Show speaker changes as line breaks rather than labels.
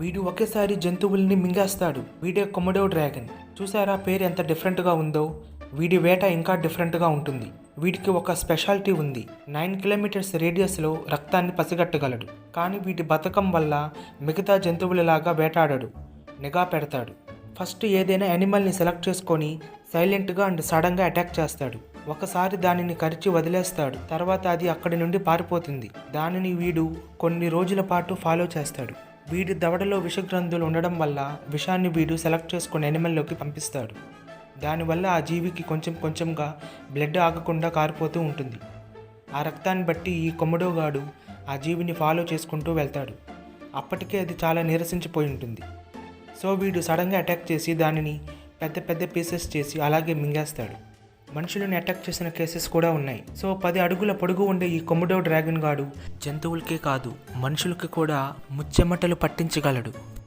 వీడు ఒకేసారి జంతువుల్ని మింగేస్తాడు. వీడే కొమడో డ్రాగన్. చూసారా పేరు ఎంత డిఫరెంట్గా ఉందో? వీడి వేట ఇంకా డిఫరెంట్గా ఉంటుంది. వీడికి ఒక స్పెషాలిటీ ఉంది. నైన్ కిలోమీటర్స్ రేడియస్లో రక్తాన్ని పసిగట్టగలడు. కానీ వీటి బతకం వల్ల మిగతా జంతువులలాగా వేటాడడు. నిఘా పెడతాడు. ఫస్ట్ ఏదైనా యానిమల్ని సెలెక్ట్ చేసుకొని సైలెంట్గా అండ్ సడన్గా అటాక్ చేస్తాడు. ఒకసారి దానిని కరిచి వదిలేస్తాడు. తర్వాత అది అక్కడి నుండి పారిపోతుంది. దానిని వీడు కొన్ని రోజుల పాటు ఫాలో చేస్తాడు. వీడి దవడలో విషగ్రంథులు ఉండడం వల్ల విషాన్ని వీడు సెలెక్ట్ చేసుకుని ఎనిమల్లోకి పంపిస్తాడు. దానివల్ల ఆ జీవికి కొంచెం కొంచెంగా బ్లడ్ ఆగకుండా కారిపోతూ ఉంటుంది. ఆ రక్తాన్ని బట్టి ఈ కొమ్మడోగాడు ఆ జీవిని ఫాలో చేసుకుంటూ వెళ్తాడు. అప్పటికే అది చాలా నీరసించిపోయి ఉంటుంది. సో వీడు సడన్గా అటాక్ చేసి దానిని పెద్ద పెద్ద పీసెస్ చేసి అలాగే మింగేస్తాడు. మనుషులను అటాక్ చేసిన కేసెస్ కూడా ఉన్నాయి. సో పది అడుగుల పొడుగు ఉండే ఈ కొమ్ముడో డ్రాగన్ గాడు జంతువులకే కాదు మనుషులకి కూడా ముచ్చెమటలు పట్టించగలడు.